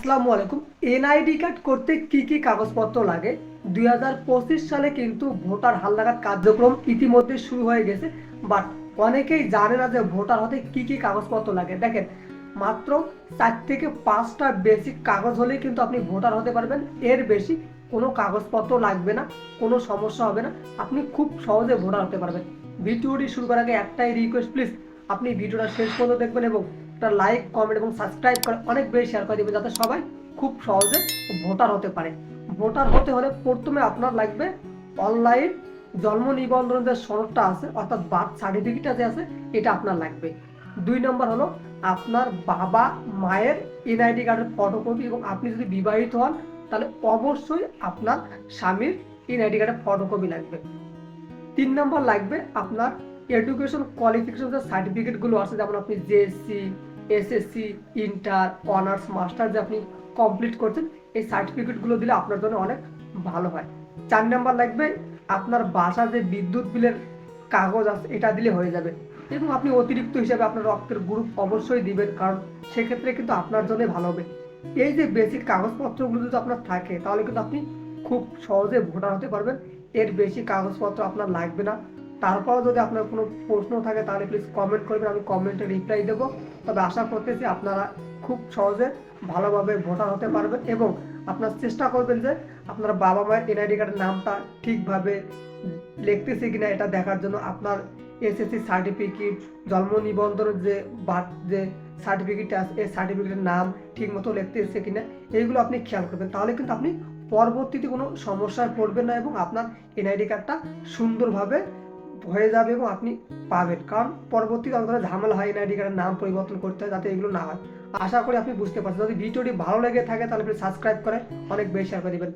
আসসালামু আলাইকুম। NID card করতে কি কি কাগজপত্র লাগে? দুই সালে কিন্তু ভোটার হালনাগাদ কার্যক্রম ইতিমধ্যে শুরু হয়ে গেছে, বাট অনেকেই জানে না যে ভোটার হতে কি কি কাগজপত্র লাগে। দেখেন, মাত্র চার থেকে পাঁচটা বেসিক কাগজ হলেই কিন্তু আপনি ভোটার হতে পারবেন। এর বেশি কোনো কাগজপত্র লাগবে না, কোনো সমস্যা হবে না। আপনি খুব সহজে ভোটার হতে পারবেন। ভিডিওটি শুরু করার আগে একটাই রিকোয়েস্ট প্লিজ আপনি ভিডিওটা শেষ পর্যন্ত দেখবেন এবং একটা লাইক কমেন্ট এবং সাবস্ক্রাইব করে অনেক বেশি শেয়ার করে দেবেন যাতে সবাই খুব সহজে ভোটার হতে পারে। ভোটার হতে হলে প্রথমে আপনার লাগবে অনলাইন জন্ম নিবন্ধন যে সনদটা আছে, অর্থাৎ বার্থ সার্টিফিকেটটা যে আছে, এটা আপনার লাগবে। দুই নম্বর হলো আপনার বাবা মায়ের এনআইডি কার্ডের ফটোকপি এবং আপনি যদি বিবাহিত হন, তাহলে অবশ্যই আপনার স্বামীর এনআইডি কার্ডের ফটোকপি লাগবে। তিন নম্বর লাগবে আপনার এডুকেশন কোয়ালিফিকেশন যে সার্টিফিকেটগুলো আছে, যেমন আপনি JSC SSC inter honours master যে আপনি কমপ্লিট করছেন, এই সার্টিফিকেটগুলো দিলে আপনার জন্য অনেক ভালো হয়। চার নাম্বার লাগবে, আপনার বাসা যে বিদ্যুৎ বিলের কাগজ আছে, এটা দিলে হয়ে যাবে। এবং আপনি অতিরিক্ত হিসাবে আপনার রক্তের গ্রুপ অবশ্যই দিবেন, কারণ সেক্ষেত্রে কিন্তু আপনার জন্য ভালো হবে। এই যে বেসিক কাগজপত্রগুলো যদি আপনার থাকে, তাহলে কিন্তু আপনি খুব সহজে ভোটার হতে পারবেন। এর বেশি কাগজপত্র আপনার লাগবে না। তারপরেও যদি আপনার কোনো প্রশ্ন থাকে, তাহলে প্লিজ কমেন্ট করবেন, আমি কমেন্টে রিপ্লাই দেবো। তবে আশা করতেছি আপনারা খুব সহজে ভালোভাবে ভোটার হতে পারবেন এবং আপনার চেষ্টা করবেন যে আপনার বাবা মায়ের এনআইডি কার্ডের নামটা ঠিকভাবে লিখতেছে কিনা এটা দেখার জন্য আপনার এসএসসি সার্টিফিকেট জন্ম নিবন্ধনের যে বার্থ যে সার্টিফিকেট আছে, এই সার্টিফিকেটের নাম ঠিক মতো লিখতে এসেছে কিনা, এইগুলো আপনি খেয়াল করবেন। তাহলে কিন্তু আপনি পরবর্তীতে কোনো সমস্যায় পড়বেন না এবং আপনার এনআইডি কার্ডটা সুন্দরভাবে হয়ে যাবে এবং আপনি পাবেন। কারণ পরবর্তীতে ধরে ঝামেলা হয় এনআইডি কার্ডের নাম পরিবর্তন করতে হয়, যাতে এগুলো না হয়। আশা করি আপনি বুঝতে পারছেন। যদি ভিডিওটি ভালো লেগে থাকে, তাহলে সাবস্ক্রাইব করে অনেক বেশি শেয়ার দেবেন।